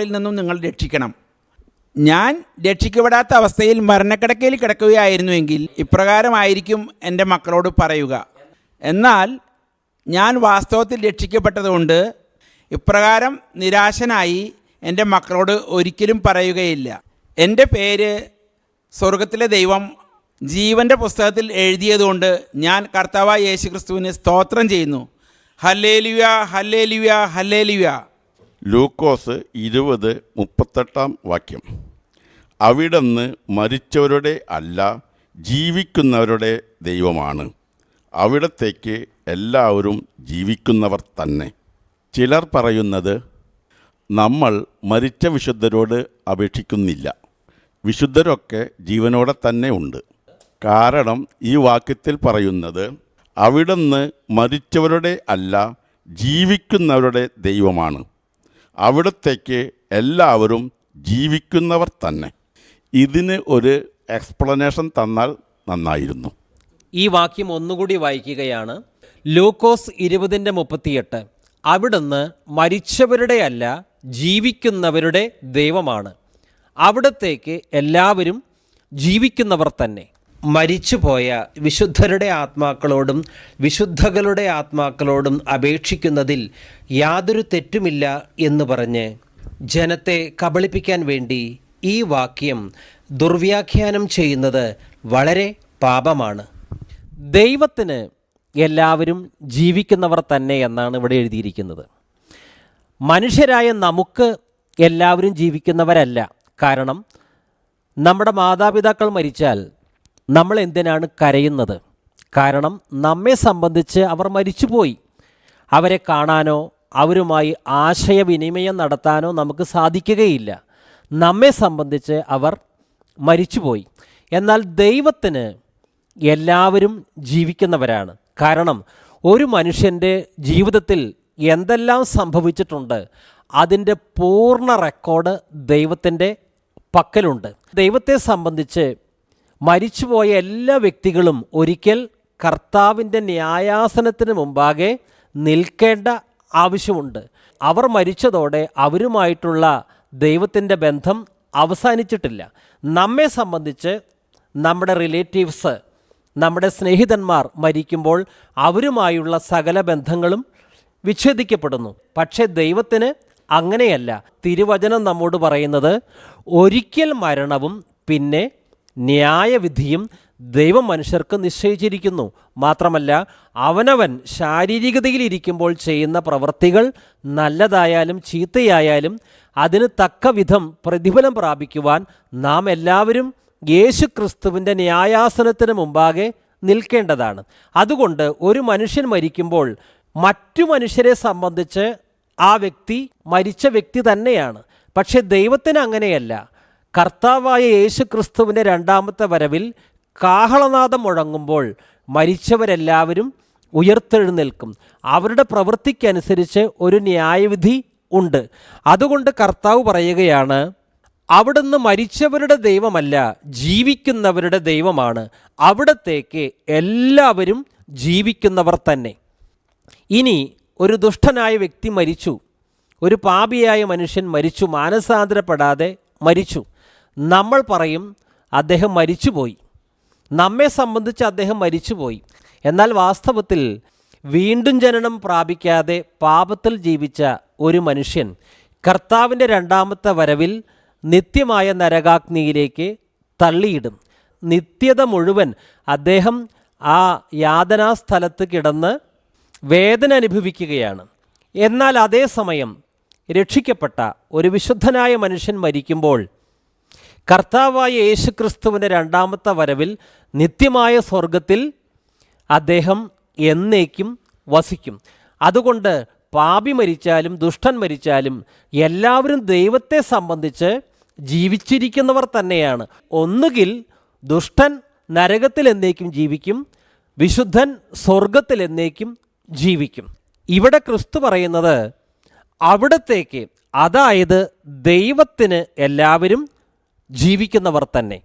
ിൽ നിന്നും നിങ്ങൾ രക്ഷിക്കണം. ഞാൻ രക്ഷിക്കപ്പെടാത്ത അവസ്ഥയിൽ മരണക്കിടക്കയിൽ കിടക്കുകയായിരുന്നുവെങ്കിൽ ഇപ്രകാരമായിരിക്കും എന്റെ മക്കളോട് പറയുക. എന്നാൽ ഞാൻ വാസ്തവത്തിൽ രക്ഷിക്കപ്പെട്ടതുകൊണ്ട് ഇപ്രകാരം നിരാശനായി എന്റെ മക്കളോട് ഒരിക്കലും പറയുകയില്ല. എന്റെ പേര് സ്വർഗത്തിലെ ദൈവം ജീവന്റെ പുസ്തകത്തിൽ എഴുതിയതുകൊണ്ട് ഞാൻ കർത്താവ് യേശുക്രിസ്തുവിന് സ്തോത്രം ചെയ്യുന്നു. Hallelujah hallelujah hallelujah. ലൂക്കോസ് ഇരുപത് മുപ്പത്തെട്ടാം വാക്യം. അവിടുന്ന് മരിച്ചവരുടെ അല്ല ജീവിക്കുന്നവരുടെ ദൈവമാണ്. അവിടത്തേക്ക് എല്ലാവരും ജീവിക്കുന്നവർ തന്നെ. ചിലർ പറയുന്നത് നമ്മൾ മരിച്ച വിശുദ്ധരോട് അപേക്ഷിക്കുന്നില്ല. വിശുദ്ധരൊക്കെ ജീവനോടെ തന്നെ ഉണ്ട്. കാരണം ഈ വാക്യത്തിൽ പറയുന്നത് അവിടുന്ന് മരിച്ചവരുടെ അല്ല ജീവിക്കുന്നവരുടെ ദൈവമാണ്. അവിടത്തേക്ക് എല്ലാവരും ജീവിക്കുന്നവർ തന്നെ. ഇതിന് ഒരു എക്സ്പ്ലനേഷൻ തന്നാൽ നന്നായിരുന്നു. ഈ വാക്യം ഒന്നുകൂടി വായിക്കുകയാണ്. ലൂക്കോസ് ഇരുപതിന്റെ മുപ്പത്തിയെട്ട്. അവിടുന്ന് മരിച്ചവരുടെ അല്ല ജീവിക്കുന്നവരുടെ ദൈവമാണ്. അവിടത്തേക്ക് എല്ലാവരും ജീവിക്കുന്നവർ തന്നെ. മരിച്ചുപോയ വിശുദ്ധരുടെ ആത്മാക്കളോടും വിശുദ്ധകളുടെ ആത്മാക്കളോടും അപേക്ഷിക്കുന്നതിൽ യാതൊരു തെറ്റുമില്ല എന്ന് പറഞ്ഞ് ജനത്തെ കബളിപ്പിക്കാൻ വേണ്ടി ഈ വാക്യം ദുർവ്യാഖ്യാനം ചെയ്യുന്നത് വളരെ പാപമാണ്. ദൈവത്തിന് എല്ലാവരും ജീവിക്കുന്നവർ തന്നെ എന്നാണ് ഇവിടെ എഴുതിയിരിക്കുന്നത്. മനുഷ്യരായ നമുക്ക് എല്ലാവരും ജീവിക്കുന്നവരല്ല. കാരണം നമ്മുടെ മാതാപിതാക്കൾ മരിച്ചാൽ നമ്മൾ എന്തിനാണ് കരയുന്നത്? കാരണം നമ്മെ സംബന്ധിച്ച് അവർ മരിച്ചുപോയി. അവരെ കാണാനോ അവരുമായി ആശയവിനിമയം നടത്താനോ നമുക്ക് സാധിക്കുകയില്ല. നമ്മെ സംബന്ധിച്ച് അവർ മരിച്ചുപോയി. എന്നാൽ ദൈവത്തിന് എല്ലാവരും ജീവിക്കുന്നവരാണ്. കാരണം ഒരു മനുഷ്യന്റെ ജീവിതത്തിൽ എന്തെല്ലാം സംഭവിച്ചിട്ടുണ്ട് അതിന്റെ പൂർണ റെക്കോർഡ് ദൈവത്തിന്റെ പക്കലുണ്ട്. ദൈവത്തെ സംബന്ധിച്ച് മരിച്ചുപോയ എല്ലാ വ്യക്തികളും ഒരിക്കൽ കർത്താവിന്റെ ന്യായാസനത്തിന് മുമ്പാകെ നിൽക്കേണ്ട ആവശ്യമുണ്ട്. അവർ മരിച്ചതോടെ അവരുമായിട്ടുള്ള ദൈവത്തിന്റെ ബന്ധം അവസാനിച്ചിട്ടില്ല. നമ്മെ സംബന്ധിച്ച് നമ്മുടെ റിലേറ്റീവ്സ് നമ്മുടെ സ്നേഹിതന്മാർ മരിക്കുമ്പോൾ അവരുമായുള്ള സകല ബന്ധങ്ങളും വിച്ഛേദിക്കപ്പെടുന്നു. പക്ഷേ ദൈവത്തിന് അങ്ങനെയല്ല. തിരുവചനം നമ്മോട് പറയുന്നത് ഒരിക്കൽ മരണവും പിന്നെ ന്യായവിധിയും ദൈവം മനുഷ്യർക്ക് നിശ്ചയിച്ചിരിക്കുന്നു. മാത്രമല്ല അവനവൻ ശാരീരികതയിലിരിക്കുമ്പോൾ ചെയ്യുന്ന പ്രവൃത്തികൾ നല്ലതായാലും ചീത്തയായാലും അതിന് തക്ക വിധം പ്രതിഫലം പ്രാപിക്കുവാൻ നാം എല്ലാവരും യേശു ക്രിസ്തുവിന്റെ ന്യായാസനത്തിന് മുമ്പാകെ നിൽക്കേണ്ടതാണ്. അതുകൊണ്ട് ഒരു മനുഷ്യൻ മരിക്കുമ്പോൾ മറ്റു മനുഷ്യരെ സംബന്ധിച്ച് ആ വ്യക്തി മരിച്ച വ്യക്തി തന്നെയാണ്. പക്ഷേ ദൈവത്തിന് അങ്ങനെയല്ല. കർത്താവായ യേശു ക്രിസ്തുവിന്റെ രണ്ടാമത്തെ വരവിൽ കാഹളനാദം മുഴങ്ങുമ്പോൾ മരിച്ചവരെല്ലാവരും ഉയർത്തെഴുന്നേൽക്കും. അവരുടെ പ്രവൃത്തിക്കനുസരിച്ച് ഒരു ന്യായവിധി ഉണ്ട്. അതുകൊണ്ട് കർത്താവ് പറയുകയാണ് അവിടുന്ന് മരിച്ചവരുടെ ദൈവമല്ല ജീവിക്കുന്നവരുടെ ദൈവമാണ്. അവിടത്തേക്ക് എല്ലാവരും ജീവിക്കുന്നവർ തന്നെ. ഇനി ഒരു ദുഷ്ടനായ വ്യക്തി മരിച്ചു. ഒരു പാപിയായ മനുഷ്യൻ മരിച്ചു. മാനസാന്തരപ്പെടാതെ മരിച്ചു. നമ്മൾ പറയും അദ്ദേഹം മരിച്ചുപോയി. നമ്മെ സംബന്ധിച്ച് അദ്ദേഹം മരിച്ചുപോയി. എന്നാൽ വാസ്തവത്തിൽ വീണ്ടും ജനനം പ്രാപിക്കാതെ പാപത്തിൽ ജീവിച്ച ഒരു മനുഷ്യൻ കർത്താവിന്റെ രണ്ടാമത്തെ വരവിൽ നിത്യമായ നരകാഗ്നിയിലേക്ക് തള്ളിയിടും. നിത്യത മുഴുവൻ അദ്ദേഹം ആ യാതനാസ്ഥലത്ത് കിടന്ന് വേദന അനുഭവിക്കുകയാണ്. എന്നാൽ അതേസമയം രക്ഷിക്കപ്പെട്ട ഒരു വിശുദ്ധനായ മനുഷ്യൻ മരിക്കുമ്പോൾ കർത്താവായ യേശുക്രിസ്തുവിന്റെ രണ്ടാമത്തെ വരവിൽ നിത്യമായ സ്വർഗത്തിൽ അദ്ദേഹം എന്നേക്കും വസിക്കും. അതുകൊണ്ട് പാപി മരിച്ചാലും ദുഷ്ടൻ മരിച്ചാലും എല്ലാവരും ദൈവത്തെ സംബന്ധിച്ച് ജീവിച്ചിരിക്കുന്നവർ തന്നെയാണ്. ഒന്നുകിൽ ദുഷ്ടൻ നരകത്തിൽ എന്നേക്കും ജീവിക്കും വിശുദ്ധൻ സ്വർഗത്തിൽ എന്നേക്കും ജീവിക്കും. ഇവിടെ ക്രിസ്തു പറയുന്നത് അവിടത്തേക്ക് അതായത് ദൈവത്തിന് എല്ലാവരും ജീവിക്കുന്നവർ തന്നെ.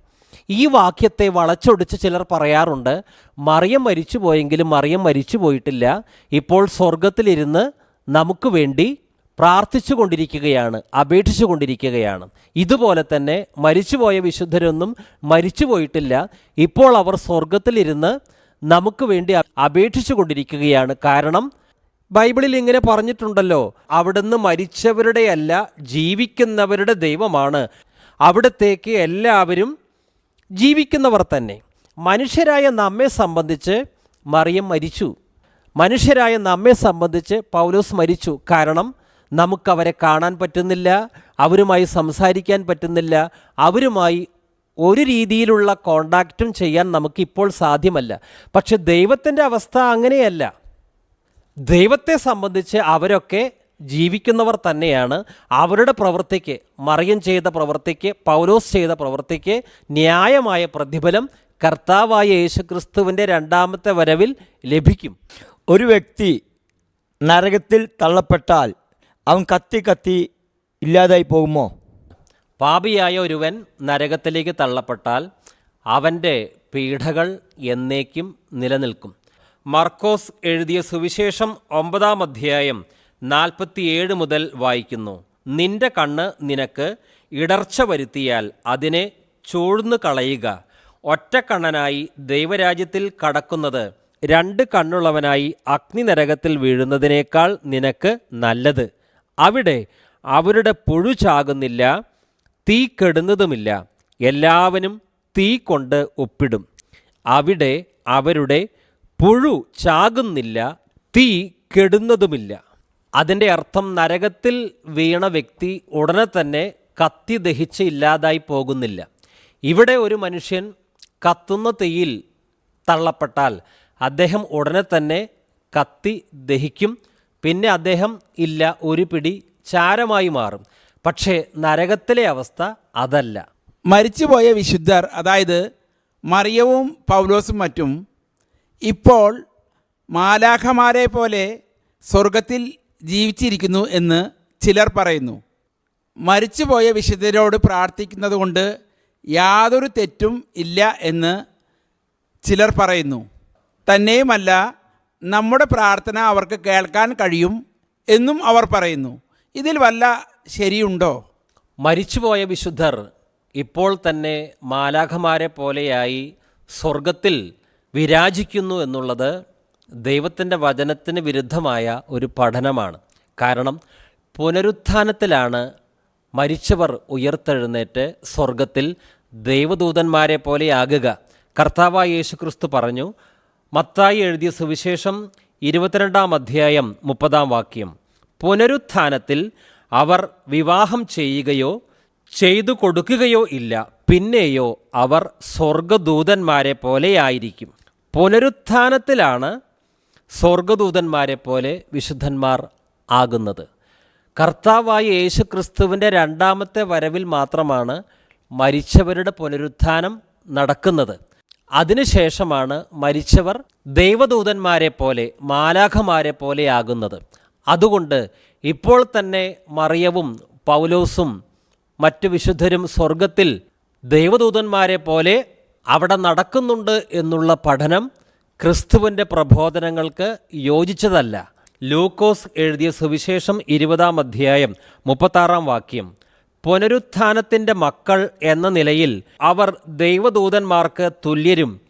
ഈ വാക്യത്തെ വളച്ചൊടിച്ച് ചിലർ പറയാറുണ്ട് മറിയം മരിച്ചു പോയെങ്കിലും മറിയം മരിച്ചു പോയിട്ടില്ല ഇപ്പോൾ സ്വർഗത്തിലിരുന്ന് നമുക്ക് വേണ്ടി പ്രാർത്ഥിച്ചു കൊണ്ടിരിക്കുകയാണ് അപേക്ഷിച്ചു കൊണ്ടിരിക്കുകയാണ് ഇതുപോലെ തന്നെ മരിച്ചുപോയ വിശുദ്ധരൊന്നും മരിച്ചു പോയിട്ടില്ല ഇപ്പോൾ അവർ സ്വർഗത്തിലിരുന്ന് നമുക്ക് വേണ്ടി അപേക്ഷിച്ചു കൊണ്ടിരിക്കുകയാണ് കാരണം ബൈബിളിൽ ഇങ്ങനെ പറഞ്ഞിട്ടുണ്ടല്ലോ അവിടുന്ന് മരിച്ചവരുടെയല്ല ജീവിക്കുന്നവരുടെ ദൈവമാണ്. അവിടത്തേക്ക് എല്ലാവരും ജീവിക്കുന്നവർ തന്നെ. മനുഷ്യരായ നമ്മെ സംബന്ധിച്ച് മറിയം മരിച്ചു. മനുഷ്യരായ നമ്മെ സംബന്ധിച്ച് പൗലോസ് മരിച്ചു. കാരണം നമുക്കവരെ കാണാൻ പറ്റുന്നില്ല അവരുമായി സംസാരിക്കാൻ പറ്റുന്നില്ല അവരുമായി ഒരു രീതിയിലുള്ള കോണ്ടാക്റ്റും ചെയ്യാൻ നമുക്കിപ്പോൾ സാധ്യമല്ല. പക്ഷെ ദൈവത്തിന്റെ അവസ്ഥ അങ്ങനെയല്ല. ദൈവത്തെ സംബന്ധിച്ച് അവരൊക്കെ ജീവിക്കുന്നവർ തന്നെയാണ് അവരുടെ പ്രവൃത്തിക്ക് മറിയം ചെയ്ത പ്രവൃത്തിക്ക് പൗലോസ് ചെയ്ത പ്രവൃത്തിക്ക് ന്യായമായ പ്രതിഫലം കർത്താവായ യേശുക്രിസ്തുവിന്റെ രണ്ടാമത്തെ വരവിൽ ലഭിക്കും. ഒരു വ്യക്തി നരകത്തിൽ തള്ളപ്പെട്ടാൽ അവൻ കത്തി കത്തി ഇല്ലാതായി പോകുമോ? പാപിയായ ഒരുവൻ നരകത്തിലേക്ക് തള്ളപ്പെട്ടാൽ അവന്റെ പീഡകൾ എന്നേക്കും നിലനിൽക്കും. മർക്കോസ് എഴുതിയ സുവിശേഷം ഒമ്പതാം അധ്യായം നാൽപ്പത്തിയേഴ് മുതൽ വായിക്കുന്നു. നിന്റെ കണ്ണ് നിനക്ക് ഇടർച്ച വരുത്തിയാൽ അതിനെ ചൂഴ്ന്നു കളയുക. ഒറ്റക്കണ്ണനായി ദൈവരാജ്യത്തിൽ കടക്കുന്നത് രണ്ട് കണ്ണുള്ളവനായി അഗ്നിനരകത്തിൽ വീഴുന്നതിനേക്കാൾ നിനക്ക് നല്ലത്. അവിടെ അവരുടെ പുഴു ചാകുന്നില്ല തീ കെടുന്നതുമില്ല. എല്ലാവനും തീ കൊണ്ട് ഒപ്പിടും. അവിടെ അവരുടെ പുഴു ചാകുന്നില്ല തീ കെടുന്നതുമില്ല. അതിന്റെ അർത്ഥം നരകത്തിൽ വീണ വ്യക്തി ഉടനെ തന്നെ കത്തി ദഹിച്ച് ഇല്ലാതായി പോകുന്നില്ല. ഇവിടെ ഒരു മനുഷ്യൻ കത്തുന്ന തീയിൽ തള്ളപ്പെട്ടാൽ അദ്ദേഹം ഉടനെ തന്നെ കത്തി ദഹിക്കും. പിന്നെ അദ്ദേഹം ഇല്ല ഒരു പിടി ചാരമായി മാറും. പക്ഷേ നരകത്തിലെ അവസ്ഥ അതല്ല. മരിച്ചുപോയ വിശുദ്ധർ അതായത് മറിയവും പൗലോസും മറ്റും ഇപ്പോൾ മാലാഖമാരെ പോലെ സ്വർഗത്തിൽ ജീവിച്ചിരിക്കുന്നു എന്ന് ചിലർ പറയുന്നു. മരിച്ചുപോയ വിശുദ്ധരോട് പ്രാർത്ഥിക്കുന്നത് കൊണ്ട് യാതൊരു തെറ്റും ഇല്ല എന്ന് ചിലർ പറയുന്നു. തന്നെയുമല്ല നമ്മുടെ പ്രാർത്ഥന അവർക്ക് കേൾക്കാൻ കഴിയും എന്നും അവർ പറയുന്നു. ഇതിൽ വല്ല ശരിയുണ്ടോ? മരിച്ചുപോയ വിശുദ്ധർ ഇപ്പോൾ തന്നെ മാലാഖമാരെ പോലെയായി സ്വർഗത്തിൽ വിരാജിക്കുന്നു എന്നുള്ളത് ദൈവത്തിന്റെ വചനത്തിന് വിരുദ്ധമായ ഒരു പഠനമാണ്. കാരണം പുനരുത്ഥാനത്തിലാണ് മരിച്ചവർ ഉയർത്തെഴുന്നേറ്റ് സ്വർഗത്തിൽ ദൈവദൂതന്മാരെ പോലെയാകുക. കർത്താവായ യേശു ക്രിസ്തു പറഞ്ഞു മത്തായി എഴുതിയ സുവിശേഷം ഇരുപത്തിരണ്ടാം അധ്യായം മുപ്പതാം വാക്യം പുനരുത്ഥാനത്തിൽ അവർ വിവാഹം ചെയ്യുകയോ ചെയ്തു കൊടുക്കുകയോ ഇല്ല. പിന്നെയോ അവർ സ്വർഗദൂതന്മാരെ പോലെയായിരിക്കും. പുനരുത്ഥാനത്തിലാണ് സ്വർഗദൂതന്മാരെ പോലെ വിശുദ്ധന്മാർ ആകുന്നത്. കർത്താവായ യേശു ക്രിസ്തുവിന്റെ രണ്ടാമത്തെ വരവിൽ മാത്രമാണ് മരിച്ചവരുടെ പുനരുത്ഥാനം നടക്കുന്നത്. അതിനുശേഷമാണ് മരിച്ചവർ ദൈവദൂതന്മാരെ പോലെ മാലാഖമാരെ പോലെ ആകുന്നത്. അതുകൊണ്ട് ഇപ്പോൾ തന്നെ മറിയവും പൗലോസും മറ്റു വിശുദ്ധരും സ്വർഗത്തിൽ ദൈവദൂതന്മാരെ പോലെ അവിടെ നടക്കുന്നുണ്ട് എന്നുള്ള പഠനം ക്രിസ്തുവിന്റെ പ്രബോധനങ്ങൾക്ക് യോജിച്ചതല്ല. ലൂക്കോസ് എഴുതിയ സുവിശേഷം ഇരുപതാം അധ്യായം മുപ്പത്താറാം വാക്യം. പുനരുത്ഥാനത്തിന്റെ മക്കൾ എന്ന നിലയിൽ അവർ ദൈവദൂതന്മാർക്ക് തുല്യരും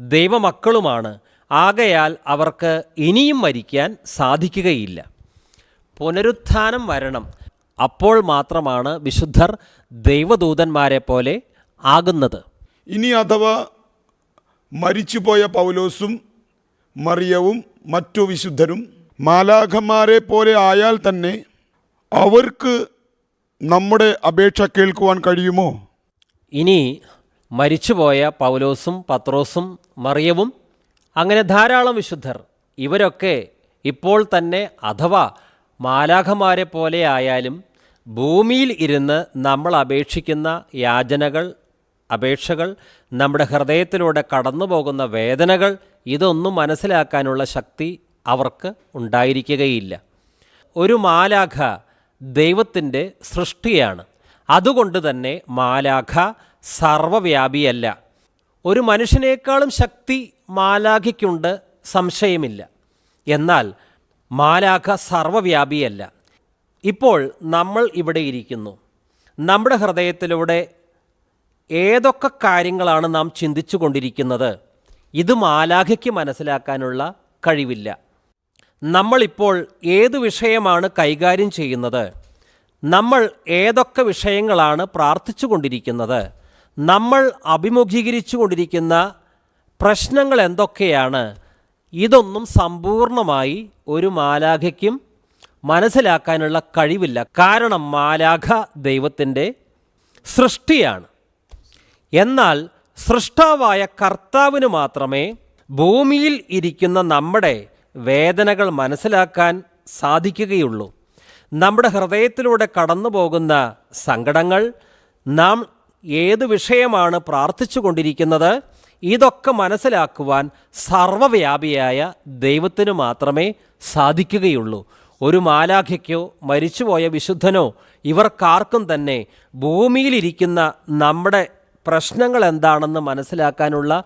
ദൈവമക്കളുമാണ്. ആകയാൽ അവർക്ക് ഇനിയും മരിക്കാൻ സാധിക്കുകയില്ല. പുനരുത്ഥാനം വരണം. അപ്പോൾ മാത്രമാണ് വിശുദ്ധർ ദൈവദൂതന്മാരെ പോലെ ആകുന്നത്. ഇനി അഥവാ മരിച്ചുപോയ പൗലോസും മറിയവും മറ്റു വിശുദ്ധരും മാലാഖന്മാരെ പോലെ ആയാൽ തന്നെ അവർക്ക് നമ്മുടെ അപേക്ഷ കേൾക്കുവാൻ കഴിയുമോ? ഇനി മരിച്ചുപോയ പൗലോസും പത്രോസും മറിയവും അങ്ങനെ ധാരാളം വിശുദ്ധർ ഇവരൊക്കെ ഇപ്പോൾ തന്നെ അഥവാ മാലാഖമാരെ പോലെ ആയാലും ഭൂമിയിൽ ഇരുന്ന് നമ്മൾ അപേക്ഷിക്കുന്ന യാചനകൾ അപേക്ഷകൾ നമ്മുടെ ഹൃദയത്തിലൂടെ കടന്നു പോകുന്ന വേദനകൾ ഇതൊന്നും മനസ്സിലാക്കാനുള്ള ശക്തി അവർക്ക് ഉണ്ടായിരിക്കുകയില്ല. ഒരു മാലാഖ ദൈവത്തിന്റെ സൃഷ്ടിയാണ്. അതുകൊണ്ട് തന്നെ മാലാഖ സർവവ്യാപിയല്ല. ഒരു മനുഷ്യനേക്കാളും ശക്തി മാലാഖയ്ക്കുണ്ട് സംശയമില്ല. എന്നാൽ മാലാഖ സർവവ്യാപിയല്ല. ഇപ്പോൾ നമ്മൾ ഇവിടെ ഇരിക്കുന്നു. നമ്മുടെ ഹൃദയത്തിലൂടെ ഏതൊക്കെ കാര്യങ്ങളാണ് നാം ചിന്തിച്ചു കൊണ്ടിരിക്കുന്നത് ഇത് മാലാഖയ്ക്ക് മനസ്സിലാക്കാനുള്ള കഴിവില്ല. നമ്മളിപ്പോൾ ഏത് വിഷയമാണ് കൈകാര്യം ചെയ്യുന്നത്? നമ്മൾ ഏതൊക്കെ വിഷയങ്ങളാണ് പ്രാർത്ഥിച്ചു കൊണ്ടിരിക്കുന്നത് നമ്മൾ അഭിമുഖീകരിച്ചു കൊണ്ടിരിക്കുന്ന പ്രശ്നങ്ങൾ എന്തൊക്കെയാണ്? ഇതൊന്നും സമ്പൂർണമായി ഒരു മാലാഖയ്ക്കും മനസ്സിലാക്കാനുള്ള കഴിവില്ല. കാരണം മാലാഖ ദൈവത്തിന്റെ സൃഷ്ടിയാണ്. എന്നാൽ സൃഷ്ടാവായ കർത്താവിന് മാത്രമേ ഭൂമിയിൽ ഇരിക്കുന്ന നമ്മുടെ വേദനകൾ മനസ്സിലാക്കാൻ സാധിക്കുകയുള്ളൂ. നമ്മുടെ ഹൃദയത്തിലൂടെ കടന്നു പോകുന്ന സങ്കടങ്ങൾ നാം ഏത് വിഷയമാണ് പ്രാർത്ഥിച്ചു കൊണ്ടിരിക്കുന്നത് ഇതൊക്കെ മനസ്സിലാക്കുവാൻ സർവവ്യാപിയായ ദൈവത്തിന് മാത്രമേ സാധിക്കുകയുള്ളൂ. ഒരു മാലാഖയ്ക്കോ മരിച്ചുപോയ വിശുദ്ധനോ ഇവർക്കാർക്കും തന്നെ ഭൂമിയിലിരിക്കുന്ന നമ്മുടെ പ്രശ്നങ്ങൾ എന്താണെന്ന് മനസ്സിലാക്കാനുള്ള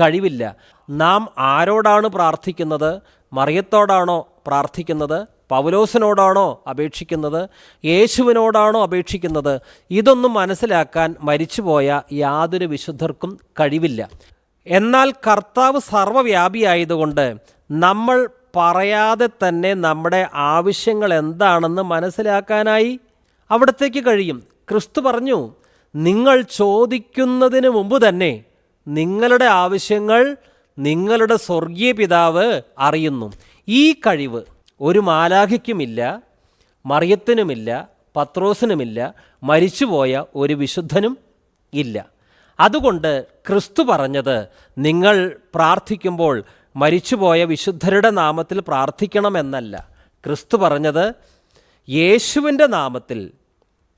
കഴിവില്ല. നാം ആരോടാണ് പ്രാർത്ഥിക്കുന്നത്? മറിയത്തോടാണോ പ്രാർത്ഥിക്കുന്നത്? പൗലോസിനോടാണോ അപേക്ഷിക്കുന്നത്? യേശുവിനോടാണോ അപേക്ഷിക്കുന്നത്? ഇതൊന്നും മനസ്സിലാക്കാൻ മരിച്ചുപോയ യാതൊരു വിശുദ്ധർക്കും കഴിവില്ല. എന്നാൽ കർത്താവ് സർവവ്യാപിയായതുകൊണ്ട് നമ്മൾ പറയാതെ തന്നെ നമ്മുടെ ആവശ്യങ്ങൾ എന്താണെന്ന് മനസ്സിലാക്കാനായി അവിടത്തേക്ക് കഴിയും. ക്രിസ്തു പറഞ്ഞു നിങ്ങൾ ചോദിക്കുന്നതിന് മുമ്പ് തന്നെ നിങ്ങളുടെ ആവശ്യങ്ങൾ നിങ്ങളുടെ സ്വർഗീയ പിതാവ് അറിയുന്നു. ഈ കഴിവ് ഒരു മാലാഖയ്ക്കുമില്ല മറിയത്തിനുമില്ല പത്രോസിനുമില്ല മരിച്ചുപോയ ഒരു വിശുദ്ധനും ഇല്ല. അതുകൊണ്ട് ക്രിസ്തു പറഞ്ഞത് നിങ്ങൾ പ്രാർത്ഥിക്കുമ്പോൾ മരിച്ചുപോയ വിശുദ്ധരുടെ നാമത്തിൽ പ്രാർത്ഥിക്കണമെന്നല്ല. ക്രിസ്തു പറഞ്ഞത് യേശുവിന്റെ നാമത്തിൽ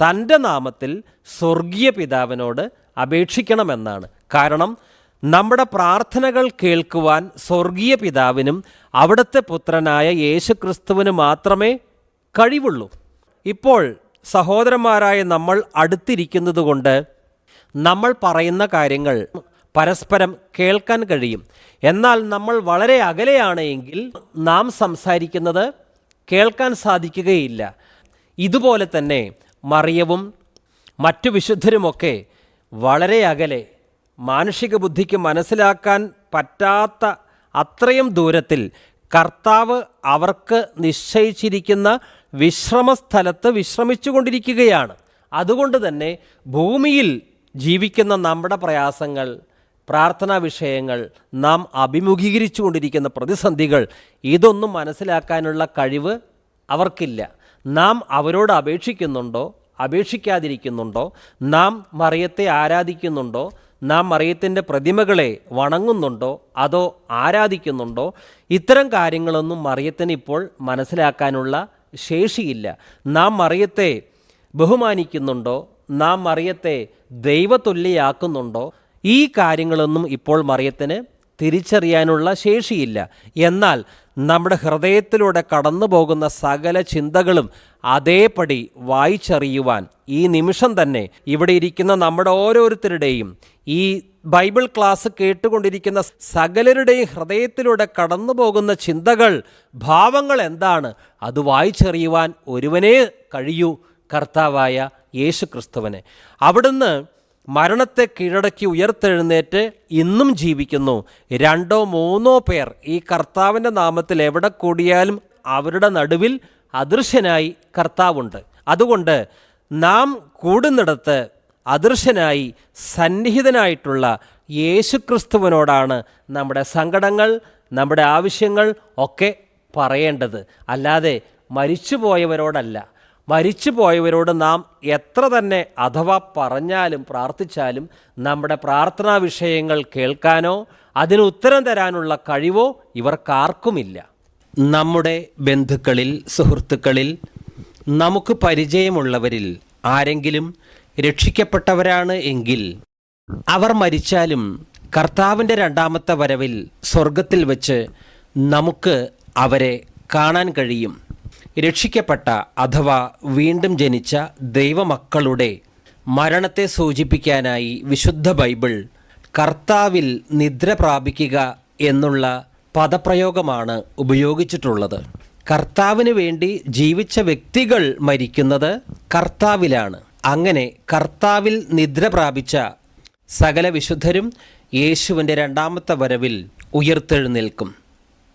തന്റെ നാമത്തിൽ സ്വർഗീയ പിതാവിനോട് അപേക്ഷിക്കണമെന്നാണ്. കാരണം നമ്മുടെ പ്രാർത്ഥനകൾ കേൾക്കുവാൻ സ്വർഗീയ പിതാവിനും അവിടുത്തെ പുത്രനായ യേശുക്രിസ്തുവിന് മാത്രമേ കഴിവുള്ളൂ. ഇപ്പോൾ സഹോദരന്മാരായ നമ്മൾ അടുത്തിരിക്കുന്നത് കൊണ്ട് നമ്മൾ പറയുന്ന കാര്യങ്ങൾ പരസ്പരം കേൾക്കാൻ കഴിയും. എന്നാൽ നമ്മൾ വളരെ അകലെയാണ് എങ്കിൽ നാം സംസാരിക്കുന്നത് കേൾക്കാൻ സാധിക്കുകയില്ല. ഇതുപോലെ തന്നെ മറിയവും മറ്റു വിശുദ്ധരുമൊക്കെ വളരെ അകലെ മാനുഷിക ബുദ്ധിക്ക് മനസ്സിലാക്കാൻ പറ്റാത്ത അത്രയും ദൂരത്തിൽ കർത്താവ് അവർക്ക് നിശ്ചയിച്ചിരിക്കുന്ന വിശ്രമസ്ഥലത്ത് വിശ്രമിച്ചു കൊണ്ടിരിക്കുകയാണ് അതുകൊണ്ട് തന്നെ ഭൂമിയിൽ ജീവിക്കുന്ന നമ്മുടെ പ്രയാസങ്ങൾ പ്രാർത്ഥനാ വിഷയങ്ങൾ നാം അഭിമുഖീകരിച്ചു കൊണ്ടിരിക്കുന്ന പ്രതിസന്ധികൾ ഇതൊന്നും മനസ്സിലാക്കാനുള്ള കഴിവ് അവർക്കില്ല. നാം അവരോട് അപേക്ഷിക്കുന്നുണ്ടോ? അപേക്ഷിക്കാതിരിക്കുന്നുണ്ടോ? നാം മറിയത്തെ ആരാധിക്കുന്നുണ്ടോ? നാം മറിയത്തിന്റെ പ്രതിമകളെ വണങ്ങുന്നുണ്ടോ? അതോ ആരാധിക്കുന്നുണ്ടോ? ഇത്തരം കാര്യങ്ങളൊന്നും മറിയത്തിന് ഇപ്പോൾ മനസ്സിലാക്കാനുള്ള ശേഷിയില്ല. നാം മറിയത്തെ ബഹുമാനിക്കുന്നുണ്ടോ? നാം മറിയത്തെ ദൈവതുല്യയാക്കുന്നുണ്ടോ? ഈ കാര്യങ്ങളൊന്നും ഇപ്പോൾ മറിയത്തിന് തിരിച്ചറിയാനുള്ള ശേഷിയില്ല. എന്നാൽ നമ്മുടെ ഹൃദയത്തിലൂടെ കടന്നു പോകുന്ന സകല ചിന്തകളും അതേപടി വായിച്ചറിയുവാൻ ഈ നിമിഷം തന്നെ ഇവിടെ ഇരിക്കുന്ന നമ്മുടെ ഓരോരുത്തരുടെയും ഈ ബൈബിൾ ക്ലാസ് കേട്ടുകൊണ്ടിരിക്കുന്ന സകലരുടെയും ഹൃദയത്തിലൂടെ കടന്നു പോകുന്ന ചിന്തകൾ ഭാവങ്ങൾ എന്താണ്? അത് വായിച്ചറിയുവാൻ ഒരുവനേ കഴിയൂ കർത്താവായ യേശു ക്രിസ്തുവിനെ അവിടുന്ന് മരണത്തെ കീഴടക്കി ഉയർത്തെഴുന്നേറ്റ് ഇന്നും ജീവിക്കുന്നു. രണ്ടോ മൂന്നോ പേർ ഈ കർത്താവിന്റെ നാമത്തിൽ എവിടെ കൂടിയാലും അവരുടെ നടുവിൽ അദൃശ്യനായി കർത്താവുണ്ട്. അതുകൊണ്ട് നാം കൂടുന്നിടത്ത് അദൃശ്യനായി സന്നിഹിതനായിട്ടുള്ള യേശുക്രിസ്തുവിനോടാണ് നമ്മുടെ സങ്കടങ്ങൾ നമ്മുടെ ആവശ്യങ്ങൾ ഒക്കെ പറയേണ്ടത്. അല്ലാതെ മരിച്ചുപോയവരോടല്ല. മരിച്ചുപോയവരോട് നാം എത്ര തന്നെ അഥവാ പറഞ്ഞാലും പ്രാർത്ഥിച്ചാലും നമ്മുടെ പ്രാർത്ഥനാ വിഷയങ്ങൾ കേൾക്കാനോ അതിന് ഉത്തരം തരാനുള്ള കഴിവോ ഇവർക്കാർക്കുമില്ല. നമ്മുടെ ബന്ധുക്കളിൽ സുഹൃത്തുക്കളിൽ നമുക്ക് പരിചയമുള്ളവരിൽ ആരെങ്കിലും രക്ഷിക്കപ്പെട്ടവരാണ് എങ്കിൽ അവർ മരിച്ചാലും കർത്താവിന്റെ രണ്ടാമത്തെ വരവിൽ സ്വർഗത്തിൽ വച്ച് നമുക്ക് അവരെ കാണാൻ കഴിയും. രക്ഷിക്കപ്പെട്ട അഥവാ വീണ്ടും ജനിച്ച ദൈവമക്കളുടെ മരണത്തെ സൂചിപ്പിക്കാനായി വിശുദ്ധ ബൈബിൾ കർത്താവിൽ നിദ്ര പ്രാപിക്കുക എന്നുള്ള പദപ്രയോഗമാണ് ഉപയോഗിച്ചിട്ടുള്ളത്. കർത്താവിന് വേണ്ടി ജീവിച്ച വ്യക്തികൾ മരിക്കുന്നത് കർത്താവിലാണ്. അങ്ങനെ കർത്താവിൽ നിദ്ര പ്രാപിച്ച സകല വിശുദ്ധരും യേശുവിന്റെ രണ്ടാമത്തെ വരവിൽ ഉയർത്തെഴുന്നേൽക്കും.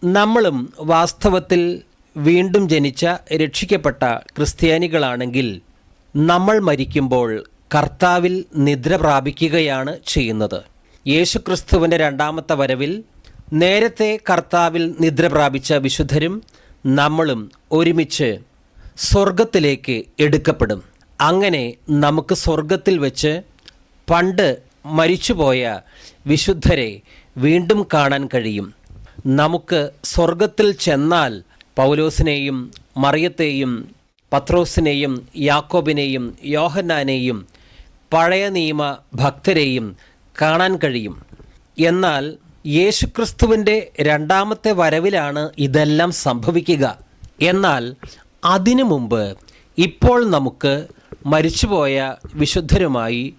നമ്മളും വാസ്തവത്തിൽ വീണ്ടും ജനിച്ച രക്ഷിക്കപ്പെട്ട ക്രിസ്ത്യാനികളാണെങ്കിൽ നമ്മൾ മരിക്കുമ്പോൾ കർത്താവിൽ നിദ്ര പ്രാപിക്കുകയാണ് ചെയ്യുന്നത്. യേശുക്രിസ്തുവിന്റെ രണ്ടാമത്തെ വരവിൽ നേരത്തെ കർത്താവിൽ നിദ്ര പ്രാപിച്ച വിശുദ്ധരും നമ്മളും ഒരുമിച്ച് സ്വർഗത്തിലേക്ക് എടുക്കപ്പെടും. അങ്ങനെ നമുക്ക് സ്വർഗത്തിൽ വെച്ച് പണ്ട് മരിച്ചുപോയ വിശുദ്ധരെ വീണ്ടും കാണാൻ കഴിയും. നമുക്ക് സ്വർഗത്തിൽ ചെന്നാൽ പൗലോസിനെയും മറിയത്തെയും പത്രോസിനെയും യാക്കോബിനെയും യോഹന്നാനെയും പഴയ നിയമ ഭക്തരെയും കാണാൻ കഴിയും. എന്നാൽ യേശുക്രിസ്തുവിന്റെ രണ്ടാമത്തെ വരവിലാണ് ഇതെല്ലാം സംഭവിക്കുക. എന്നാൽ അതിനു മുമ്പ് ഇപ്പോൾ നമുക്ക് മരിച്ചുപോയ വിശുദ്ധരുമായി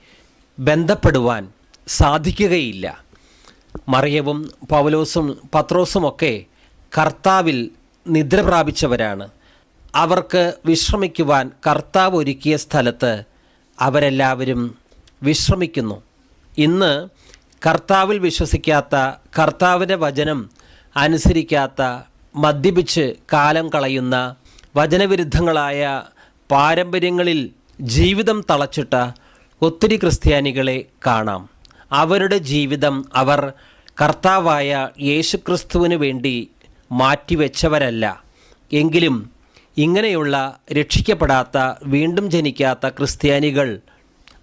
ബന്ധപ്പെടുവാൻ സാധിക്കുകയില്ല. മറിയവും പൗലോസും പത്രോസുമൊക്കെ കർത്താവിൽ നിദ്ര പ്രാപിച്ചവരാണ്. അവർക്ക് വിശ്രമിക്കുവാൻ കർത്താവ് ഒരുക്കിയ സ്ഥലത്ത് അവരെല്ലാവരും വിശ്രമിക്കുന്നു. ഇന്ന് കർത്താവിൽ വിശ്വസിക്കാത്ത കർത്താവിന്റെ വചനം അനുസരിക്കാത്ത മദ്യപിച്ച് കാലം കളയുന്ന വചനവിരുദ്ധങ്ങളായ പാരമ്പര്യങ്ങളിൽ ജീവിതം തളച്ചിട്ട ഒത്തിരി ക്രിസ്ത്യാനികളെ കാണാം. അവരുടെ ജീവിതം അവർ കർത്താവായ യേശുക്രിസ്തുവിന് വേണ്ടി മാറ്റിവെച്ചവരല്ല. എങ്കിലും ഇങ്ങനെയുള്ള രക്ഷിക്കപ്പെടാത്ത വീണ്ടും ജനിക്കാത്ത ക്രിസ്ത്യാനികൾ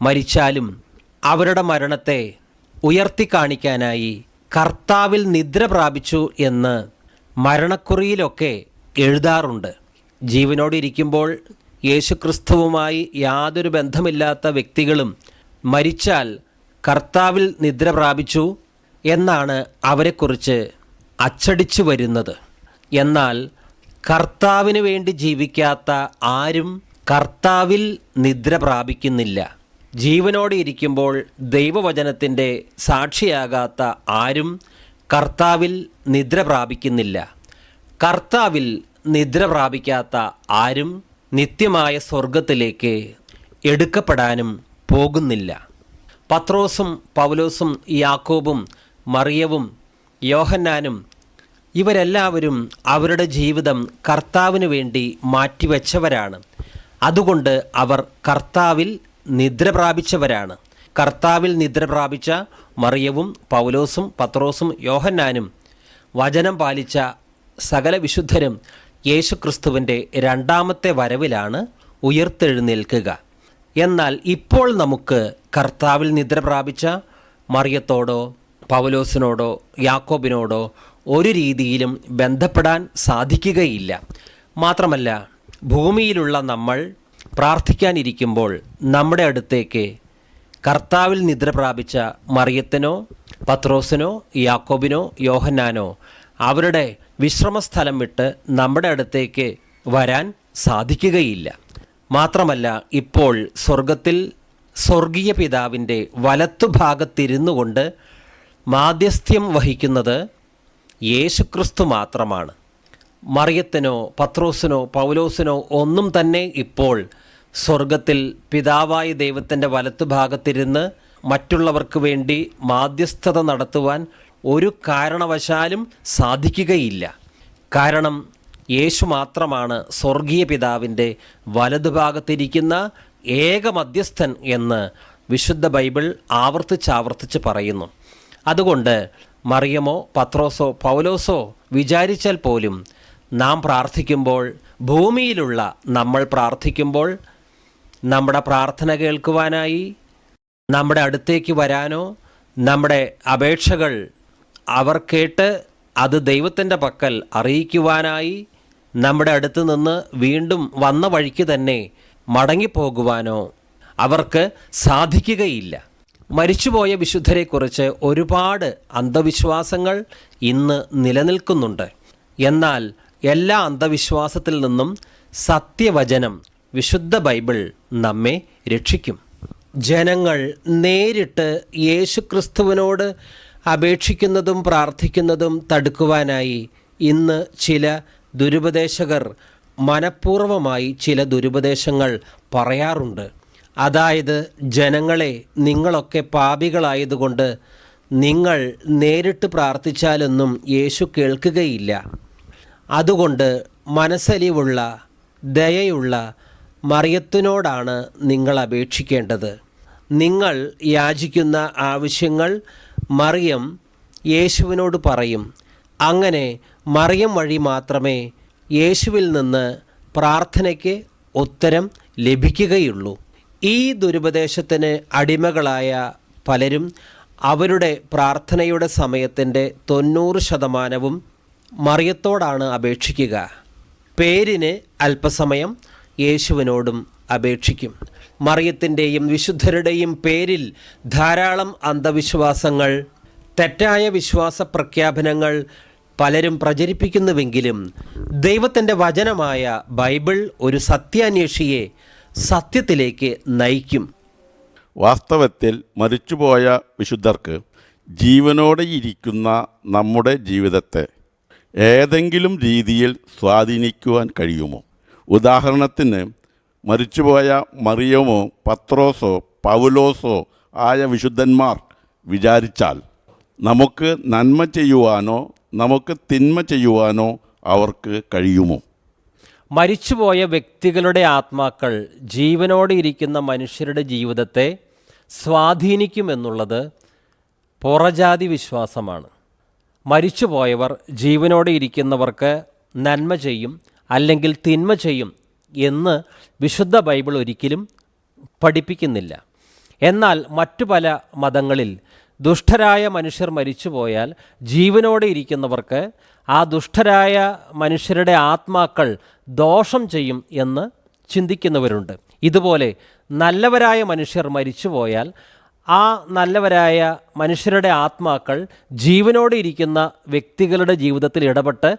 മരിച്ചാലും അവരുടെ മരണത്തെ ഉയർത്തി കാണിക്കാനായി കർത്താവിൽ നിദ്ര പ്രാപിച്ചു എന്ന് മരണക്കുറിയിലൊക്കെ എഴുതാറുണ്ട്. ജീവനോടിരിക്കുമ്പോൾ യേശുക്രിസ്തുവുമായി യാതൊരു ബന്ധമില്ലാത്ത വ്യക്തികളും മരിച്ചാൽ കർത്താവിൽ നിദ്ര പ്രാപിച്ചു എന്നാണ് അവരെക്കുറിച്ച് അച്ചടിച്ചു വരുന്നത്. എന്നാൽ കർത്താവിന് വേണ്ടി ജീവിക്കാത്ത ആരും കർത്താവിൽ നിദ്ര പ്രാപിക്കുന്നില്ല. ജീവനോടെ ഇരിക്കുമ്പോൾ ദൈവവചനത്തിന്റെ സാക്ഷിയാകാത്ത ആരും കർത്താവിൽ നിദ്ര പ്രാപിക്കുന്നില്ല. കർത്താവിൽ നിദ്ര പ്രാപിക്കാത്ത ആരും നിത്യമായ സ്വർഗത്തിലേക്ക് എടുക്കപ്പെടാനും പോകുന്നില്ല. പത്രോസും പൗലോസും യാക്കോബും മറിയവും യോഹന്നാനും ഇവരെല്ലാവരും അവരുടെ ജീവിതം കർത്താവിന് വേണ്ടി മാറ്റിവെച്ചവരാണ്. അതുകൊണ്ട് അവർ കർത്താവിൽ നിദ്ര പ്രാപിച്ചവരാണ്. കർത്താവിൽ നിദ്ര പ്രാപിച്ച മറിയവും പൗലോസും പത്രോസും യോഹന്നാനും വചനം പാലിച്ച സകല വിശുദ്ധരും യേശുക്രിസ്തുവിന്റെ രണ്ടാമത്തെ വരവിലാണ് ഉയർത്തെഴുന്നേൽക്കുക. എന്നാൽ ഇപ്പോൾ നമുക്ക് കർത്താവിൽ നിദ്ര പ്രാപിച്ച മറിയത്തോടോ പൗലോസിനോടോ യാക്കോബിനോടോ ഒരു രീതിയിലും ബന്ധപ്പെടാൻ സാധിക്കുകയില്ല. മാത്രമല്ല ഭൂമിയിലുള്ള നമ്മൾ പ്രാർത്ഥിക്കാനിരിക്കുമ്പോൾ നമ്മുടെ അടുത്തേക്ക് കർത്താവിൽ നിദ്ര പ്രാപിച്ച മറിയത്തിനോ പത്രോസിനോ യാക്കോബിനോ യോഹന്നാനോ അവരുടെ വിശ്രമസ്ഥലം വിട്ട് നമ്മുടെ അടുത്തേക്ക് വരാൻ സാധിക്കുകയില്ല. മാത്രമല്ല ഇപ്പോൾ സ്വർഗത്തിൽ സ്വർഗീയ പിതാവിന്റെ വലത്തുഭാഗത്തിരുന്നു കൊണ്ട് മാധ്യസ്ഥ്യം വഹിക്കുന്നത് യേശുക്രിസ്തു മാത്രമാണ്. മറിയത്തിനോ പത്രോസിനോ പൗലോസിനോ ഒന്നും തന്നെ ഇപ്പോൾ സ്വർഗത്തിൽ പിതാവായ ദൈവത്തിന്റെ വലത്തുഭാഗത്തിരുന്ന് മറ്റുള്ളവർക്ക് വേണ്ടി മാധ്യസ്ഥത നടത്തുവാൻ ഒരു കാരണവശാലും സാധിക്കുകയില്ല. കാരണം യേശു മാത്രമാണ് സ്വർഗീയ പിതാവിന്റെ വലതുഭാഗത്തിരിക്കുന്ന ഏക മധ്യസ്ഥൻ എന്ന് വിശുദ്ധ ബൈബിൾ ആവർത്തിച്ചാവർത്തിച്ച് പറയുന്നു. അതുകൊണ്ട് മറിയമോ പത്രോസോ പൗലോസോ വിചാരിച്ചാൽ പോലും നാം പ്രാർത്ഥിക്കുമ്പോൾ ഭൂമിയിലുള്ള നമ്മൾ പ്രാർത്ഥിക്കുമ്പോൾ നമ്മുടെ പ്രാർത്ഥന കേൾക്കുവാനായി നമ്മുടെ അടുത്തേക്ക് വരാനോ നമ്മുടെ അപേക്ഷകൾ അവർ കേട്ട് അത് ദൈവത്തിന്റെ പക്കൽ അറിയിക്കുവാനായി നമ്മുടെ അടുത്ത് നിന്ന് വീണ്ടും വന്ന വഴിക്ക് തന്നെ മടങ്ങിപ്പോകുവാനോ അവർക്ക് സാധിക്കുകയില്ല. മരിച്ചുപോയ വിശുദ്ധരെക്കുറിച്ച് ഒരുപാട് അന്ധവിശ്വാസങ്ങൾ ഇന്ന് നിലനിൽക്കുന്നുണ്ട്. എന്നാൽ എല്ലാ അന്ധവിശ്വാസത്തിൽ നിന്നും സത്യവചനം വിശുദ്ധ ബൈബിൾ നമ്മെ രക്ഷിക്കും. ജനങ്ങൾ നേരിട്ട് യേശുക്രിസ്തുവിനോട് അപേക്ഷിക്കുന്നതും പ്രാർത്ഥിക്കുന്നതും തടുക്കുവാനായി ഇന്ന് ചില ദുരുപദേശകർ മനഃപൂർവമായി ചില ദുരുപദേശങ്ങൾ പറയാറുണ്ട്. അതായത് ജനങ്ങളെ നിങ്ങളൊക്കെ പാപികളായതുകൊണ്ട് നിങ്ങൾ നേരിട്ട് പ്രാർത്ഥിച്ചാലൊന്നും യേശു കേൾക്കുകയില്ല. അതുകൊണ്ട് മനസ്സലിവുള്ള ദയയുള്ള മറിയത്തിനോടാണ് നിങ്ങൾ അപേക്ഷിക്കേണ്ടത്. നിങ്ങൾ യാചിക്കുന്ന ആവശ്യങ്ങൾ മറിയം യേശുവിനോട് പറയും. അങ്ങനെ മറിയം വഴി മാത്രമേ യേശുവിൽ നിന്ന് പ്രാർത്ഥനയ്ക്ക് ഉത്തരം ലഭിക്കുകയുള്ളൂ. ഈ ദുരുപദേശത്തിന് അടിമകളായ പലരും അവരുടെ പ്രാർത്ഥനയുടെ സമയത്തിന്റെ തൊണ്ണൂറ് ശതമാനവും മറിയത്തോടാണ് അപേക്ഷിക്കുക. പേരിന് അല്പസമയം യേശുവിനോടും അപേക്ഷിക്കും. മറിയത്തിന്റെയും വിശുദ്ധരുടെയും പേരിൽ ധാരാളം അന്ധവിശ്വാസങ്ങൾ തെറ്റായ വിശ്വാസ പ്രഖ്യാപനങ്ങൾ പലരും പ്രചരിപ്പിക്കുന്നുവെങ്കിലും ദൈവത്തിന്റെ വചനമായ ബൈബിൾ ഒരു സത്യാന്വേഷിയെ സത്യത്തിലേക്ക് നയിക്കും. വാസ്തവത്തിൽ മരിച്ചുപോയ വിശുദ്ധർക്ക് ജീവനോടെ ഇരിക്കുന്ന നമ്മുടെ ജീവിതത്തെ ഏതെങ്കിലും രീതിയിൽ സ്വാധീനിക്കുവാൻ കഴിയുമോ? ഉദാഹരണത്തിന് മരിച്ചുപോയ മറിയമോ പത്രോസോ പൗലോസോ ആയ വിശുദ്ധന്മാർ വിചാരിച്ചാൽ നമുക്ക് നന്മ ചെയ്യുവാനോ നമുക്ക് തിന്മ ചെയ്യുവാനോ അവർക്ക് കഴിയുമോ? മരിച്ചുപോയ വ്യക്തികളുടെ ആത്മാക്കൾ ജീവനോടെ ഇരിക്കുന്ന മനുഷ്യരുടെ ജീവിതത്തെ സ്വാധീനിക്കുമെന്നുള്ളത് പുറജാതി വിശ്വാസമാണ്. മരിച്ചുപോയവർ ജീവനോടെ ഇരിക്കുന്നവർക്ക് നന്മ ചെയ്യും അല്ലെങ്കിൽ തിന്മ ചെയ്യും എന്ന് വിശുദ്ധ ബൈബിൾ ഒരിക്കലും പഠിപ്പിക്കുന്നില്ല. എന്നാൽ മറ്റു പല മതങ്ങളിൽ ദുഷ്ടരായ മനുഷ്യർ മരിച്ചുപോയാൽ ജീവനോടെ ഇരിക്കുന്നവർക്ക് ആ ദുഷ്ടരായ മനുഷ്യരുടെ ആത്മാക്കൾ ദോഷം ചെയ്യും എന്ന് ചിന്തിക്കുന്നവരുണ്ട്. ഇതുപോലെ നല്ലവരായ മനുഷ്യർ മരിച്ചുപോയാൽ ആ നല്ലവരായ മനുഷ്യരുടെ ആത്മാക്കൾ ജീവനോടെ ഇരിക്കുന്ന വ്യക്തികളുടെ ജീവിതത്തിൽ ഇടപെട്ട്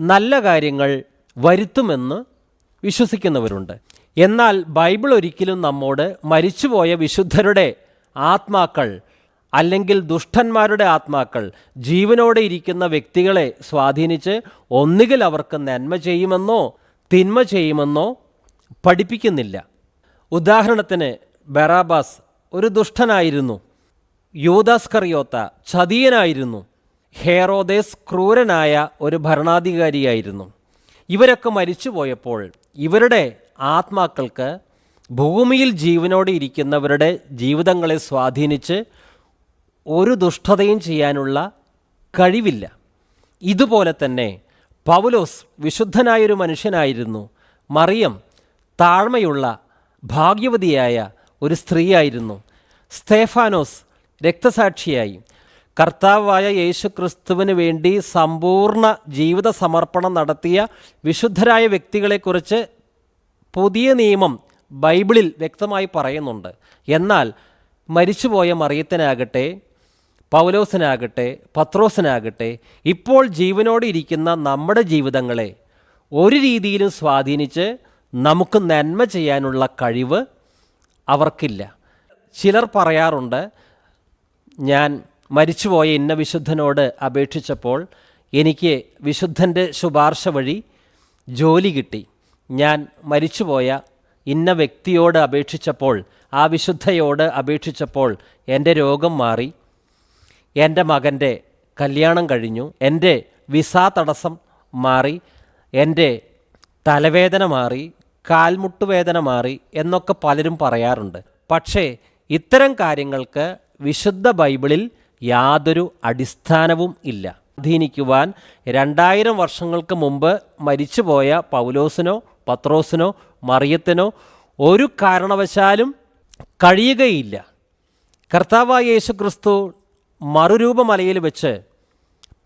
നല്ല കാര്യങ്ങൾ വരുത്തുമെന്ന് വിശ്വസിക്കുന്നവരുണ്ട്. എന്നാൽ ബൈബിൾ ഒരിക്കലും നമ്മോട് മരിച്ചുപോയ വിശുദ്ധരുടെ ആത്മാക്കൾ അല്ലെങ്കിൽ ദുഷ്ടന്മാരുടെ ആത്മാക്കൾ ജീവനോടെ ഇരിക്കുന്ന വ്യക്തികളെ സ്വാധീനിച്ച് ഒന്നുകിൽ അവർക്ക് നന്മ ചെയ്യുമെന്നോ തിന്മ ചെയ്യുമെന്നോ പഠിപ്പിക്കുന്നില്ല. ഉദാഹരണത്തിന് ബറാബാസ് ഒരു ദുഷ്ടനായിരുന്നു. യൂദാസ് കറിയോത്ത ചതിയനായിരുന്നു. ഹേറോദേസ് ക്രൂരനായ ഒരു ഭരണാധികാരിയായിരുന്നു. ഇവരൊക്കെ മരിച്ചുപോയപ്പോൾ ഇവരുടെ ആത്മാക്കൾക്ക് ഭൂമിയിൽ ജീവനോടെ ഇരിക്കുന്നവരുടെ ജീവിതങ്ങളെ സ്വാധീനിച്ച് ഒരു ദുഷ്ടതയും ചെയ്യാനുള്ള കഴിവില്ല. ഇതുപോലെ തന്നെ പൗലോസ് വിശുദ്ധനായൊരു മനുഷ്യനായിരുന്നു. മറിയം താഴ്മയുള്ള ഭാഗ്യവതിയായ ഒരു സ്ത്രീയായിരുന്നു. സ്തേഫാനോസ് രക്തസാക്ഷിയായി. കർത്താവായ യേശു ക്രിസ്തുവിന് വേണ്ടി സമ്പൂർണ ജീവിത സമർപ്പണം നടത്തിയ വിശുദ്ധരായ വ്യക്തികളെക്കുറിച്ച് പുതിയ നിയമം ബൈബിളിൽ വ്യക്തമായി പറയുന്നുണ്ട്. എന്നാൽ മരിച്ചുപോയ മറിയത്തിനാകട്ടെ പൗലോസിനാകട്ടെ പത്രോസിനാകട്ടെ ഇപ്പോൾ ജീവനോടെ ഇരിക്കുന്ന നമ്മുടെ ജീവിതങ്ങളെ ഒരു രീതിയിലും സ്വാധീനിച്ച് നമുക്ക് നന്മ ചെയ്യാനുള്ള കഴിവ് അവർക്കില്ല. ചിലർ പറയാറുണ്ട് ഞാൻ മരിച്ചുപോയ ഇന്ന വിശുദ്ധനോട് അപേക്ഷിച്ചപ്പോൾ എനിക്ക് വിശുദ്ധന്റെ ശുപാർശ വഴി ജോലി കിട്ടി. ഞാൻ മരിച്ചുപോയ ഇന്ന വ്യക്തിയോട് അപേക്ഷിച്ചപ്പോൾ ആ വിശുദ്ധയോട് അപേക്ഷിച്ചപ്പോൾ എന്റെ രോഗം മാറി. എന്റെ മകന്റെ കല്യാണം കഴിഞ്ഞു. എന്റെ വിസ തടസ്സം മാറി. എന്റെ തലവേദന മാറി. കാൽമുട്ട് വേദന മാറി എന്നൊക്കെ പലരും പറയാറുണ്ട്. പക്ഷേ ഇത്തരം കാര്യങ്ങൾക്ക് വിശുദ്ധ ബൈബിളിൽ യാതൊരു അടിസ്ഥാനവും ഇല്ല. സ്വാധീനിക്കുവാൻ രണ്ടായിരം വർഷങ്ങൾക്ക് മുമ്പ് മരിച്ചുപോയ പൗലോസിനോ പത്രോസിനോ മറിയത്തിനോ ഒരു കാരണവശാലും കഴിയുകയില്ല. കർത്താവായ യേശു ക്രിസ്തു മറുരൂപമലയിൽ വെച്ച്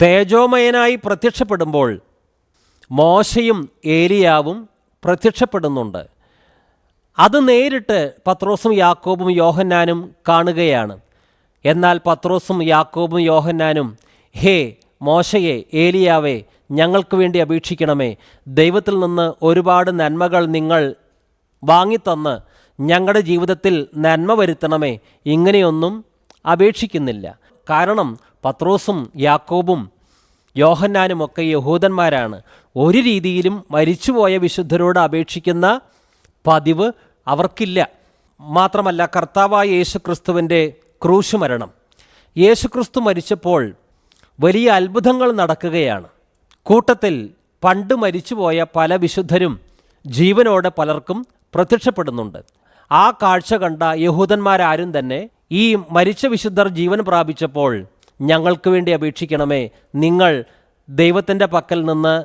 തേജോമയനായി പ്രത്യക്ഷപ്പെടുമ്പോൾ മോശയും ഏലിയാവും പ്രത്യക്ഷപ്പെടുന്നുണ്ട്. അത് നേരിട്ട് പത്രോസും യാക്കോബും യോഹന്നാനും കാണുകയാണ്. എന്നാൽ പത്രോസും യാക്കോബും യോഹന്നാനും ഹേ മോശയെ ഏലിയാവേ ഞങ്ങൾക്ക് വേണ്ടി അപേക്ഷിക്കണമേ. ദൈവത്തിൽ നിന്ന് ഒരുപാട് നന്മകൾ നിങ്ങൾ വാങ്ങിത്തന്ന് ഞങ്ങളുടെ ജീവിതത്തിൽ നന്മ വരുത്തണമേ. ഇങ്ങനെയൊന്നും അപേക്ഷിക്കുന്നില്ല. കാരണം പത്രോസും യാക്കോബും യോഹന്നാനുമൊക്കെ യഹൂദന്മാരാണ്. ഒരു രീതിയിലും മരിച്ചുപോയ വിശുദ്ധരോട് അപേക്ഷിക്കുന്ന പതിവ് അവർക്കില്ല. മാത്രമല്ല കർത്താവായ യേശുക്രിസ്തുവിന്റെ ക്രൂശ് മരണം യേശുക്രിസ്തു മരിച്ചപ്പോൾ വലിയ അത്ഭുതങ്ങൾ നടക്കുകയാണ്. കൂട്ടത്തിൽ പണ്ട് മരിച്ചുപോയ പല വിശുദ്ധരും ജീവനോടെ പലർക്കും പ്രത്യക്ഷപ്പെടുന്നുണ്ട്. ആ കാഴ്ച കണ്ട യഹൂദന്മാരാരും തന്നെ ഈ മരിച്ച വിശുദ്ധർ ജീവൻ പ്രാപിച്ചപ്പോൾ ഞങ്ങൾക്ക് വേണ്ടി അപേക്ഷിക്കണമേ. നിങ്ങൾ ദൈവത്തിന്റെ പക്കൽ നിന്ന്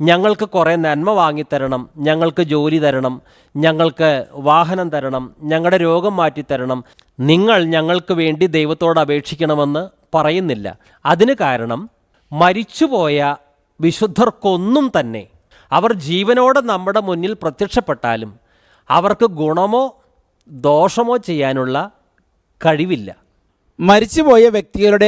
ഞങ്ങൾക്ക് കുറേ നന്മ വാങ്ങിത്തരണം. ഞങ്ങൾക്ക് ജോലി തരണം. ഞങ്ങൾക്ക് വാഹനം തരണം. ഞങ്ങളുടെ രോഗം മാറ്റിത്തരണം. നിങ്ങൾ ഞങ്ങൾക്ക് വേണ്ടി ദൈവത്തോട് അപേക്ഷിക്കണമെന്ന് പറയുന്നില്ല. അതിന് കാരണം മരിച്ചുപോയ വിശുദ്ധർക്കൊന്നും തന്നെ അവർ ജീവനോടെ നമ്മുടെ മുന്നിൽ പ്രത്യക്ഷപ്പെട്ടാലും അവർക്ക് ഗുണമോ ദോഷമോ ചെയ്യാനുള്ള കഴിവില്ല. മരിച്ചുപോയ വ്യക്തികളുടെ